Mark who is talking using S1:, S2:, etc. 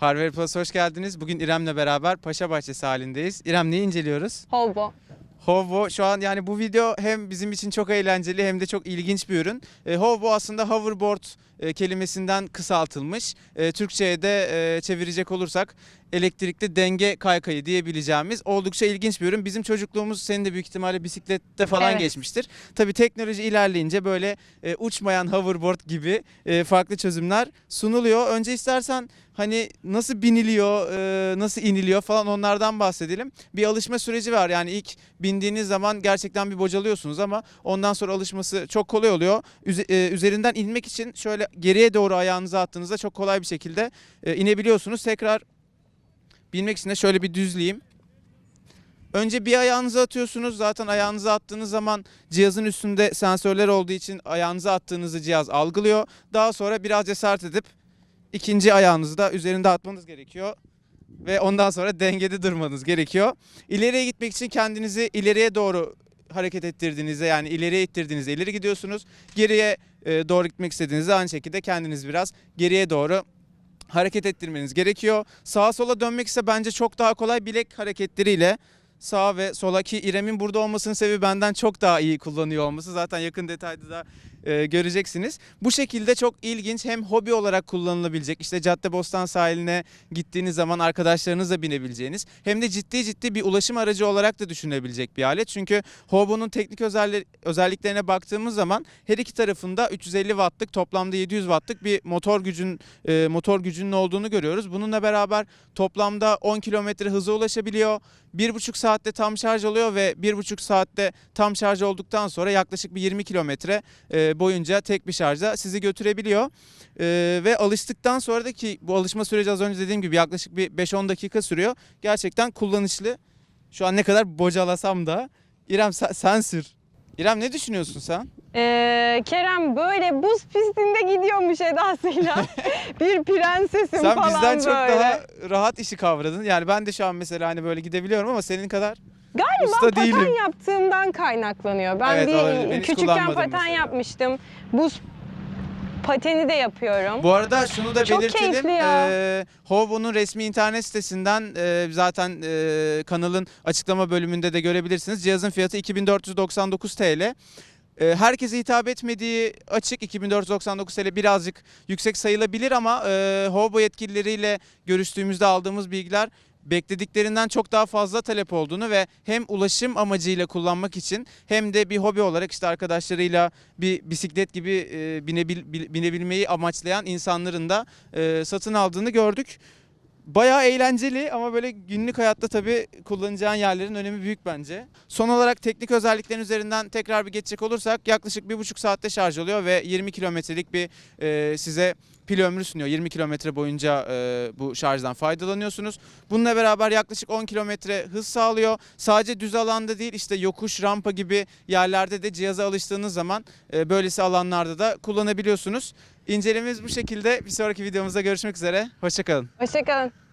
S1: Harvard Plus hoş geldiniz. Bugün İrem'le beraber Paşa Bahçesi halindeyiz. İrem neyi inceliyoruz?
S2: Hobo.
S1: Hovo şu an yani bu video hem bizim için çok eğlenceli hem de çok ilginç bir ürün. E, Hovo aslında hoverboard e, kelimesinden kısaltılmış. E, Türkçe'ye de e, çevirecek olursak elektrikli denge kaykayı diyebileceğimiz oldukça ilginç bir ürün. Bizim çocukluğumuz senin de büyük ihtimalle bisiklette falan
S2: Evet.
S1: geçmiştir. Tabii teknoloji ilerleyince böyle e, uçmayan hoverboard gibi e, farklı çözümler sunuluyor. Önce istersen hani nasıl biniliyor, e, nasıl iniliyor falan onlardan bahsedelim. Bir alışma süreci var. Yani ilk bindiğiniz zaman gerçekten bir bocalıyorsunuz ama ondan sonra alışması çok kolay oluyor. Üze- e, üzerinden inmek için şöyle geriye doğru ayağınızı attığınızda çok kolay bir şekilde e, inebiliyorsunuz. Tekrar binmek için de şöyle bir düzleyeyim. Önce bir ayağınızı atıyorsunuz. Zaten ayağınızı attığınız zaman cihazın üstünde sensörler olduğu için ayağınızı attığınızı cihaz algılıyor. Daha sonra biraz cesaret edip ikinci ayağınızı da üzerinde atmanız gerekiyor. Ve ondan sonra dengede durmanız gerekiyor. İleriye gitmek için kendinizi ileriye doğru hareket ettirdiğinizde yani ileriye ittirdiğinizde ileri gidiyorsunuz. Geriye e, doğru gitmek istediğinizde aynı şekilde kendiniz biraz geriye doğru hareket ettirmeniz gerekiyor. Sağa sola dönmek ise bence çok daha kolay bilek hareketleriyle sağa ve sola ki İrem'in burada olmasının sebebi benden çok daha iyi kullanıyor olması. Zaten yakın detayda da e, göreceksiniz. Bu şekilde çok ilginç hem hobi olarak kullanılabilecek işte Caddebostan sahiline gittiğiniz zaman arkadaşlarınızla binebileceğiniz hem de ciddi ciddi bir ulaşım aracı olarak da düşünebilecek bir alet. Çünkü Hobo'nun teknik özelli- özelliklerine baktığımız zaman her iki tarafında 350 wattlık toplamda 700 wattlık bir motor gücün e, motor gücünün olduğunu görüyoruz. Bununla beraber toplamda 10 kilometre hıza ulaşabiliyor. 1,5 saatte tam şarj oluyor ve 1,5 saatte tam şarj olduktan sonra yaklaşık bir 20 kilometre e, boyunca tek bir şarjda sizi götürebiliyor. E, ve alıştıktan sonra da ki bu alışma süreci az önce dediğim gibi yaklaşık bir 5-10 dakika sürüyor. Gerçekten kullanışlı. Şu an ne kadar bocalasam da İrem sen, sen sür. İrem ne düşünüyorsun sen?
S2: Ee, Kerem böyle buz pistinde gidiyormuş edasıyla. bir prensesim
S1: Sen
S2: falan
S1: bizden çok
S2: böyle.
S1: daha rahat işi kavradın. Yani ben de şu an mesela hani böyle gidebiliyorum ama senin kadar
S2: Galiba
S1: usta
S2: paten
S1: değilim.
S2: yaptığımdan kaynaklanıyor. Ben
S1: Evet,
S2: bir
S1: olabilir. Ben hiç
S2: küçükken
S1: kullanmadım
S2: paten
S1: mesela.
S2: yapmıştım. Buz pateni de yapıyorum.
S1: Bu arada şunu da
S2: Çok
S1: belirtelim.
S2: keyifli ya.
S1: Ee, Hovo'nun resmi internet sitesinden e, zaten e, kanalın açıklama bölümünde de görebilirsiniz. Cihazın fiyatı 2499 TL. E, herkese hitap etmediği açık 2499 TL birazcık yüksek sayılabilir ama e, Hovo yetkilileriyle görüştüğümüzde aldığımız bilgiler beklediklerinden çok daha fazla talep olduğunu ve hem ulaşım amacıyla kullanmak için hem de bir hobi olarak işte arkadaşlarıyla bir bisiklet gibi e, binebil, bil- binebilmeyi amaçlayan insanların da e, satın aldığını gördük. Bayağı eğlenceli ama böyle günlük hayatta tabii kullanacağın yerlerin önemi büyük bence. Son olarak teknik özelliklerin üzerinden tekrar bir geçecek olursak yaklaşık bir buçuk saatte şarj oluyor ve 20 kilometrelik bir e, size pil ömrü sunuyor. 20 kilometre boyunca e, bu şarjdan faydalanıyorsunuz. Bununla beraber yaklaşık 10 kilometre hız sağlıyor. Sadece düz alanda değil işte yokuş, rampa gibi yerlerde de cihaza alıştığınız zaman e, böylesi alanlarda da kullanabiliyorsunuz. İncelememiz bu şekilde. Bir sonraki videomuzda görüşmek üzere. Hoşçakalın.
S2: Hoşçakalın.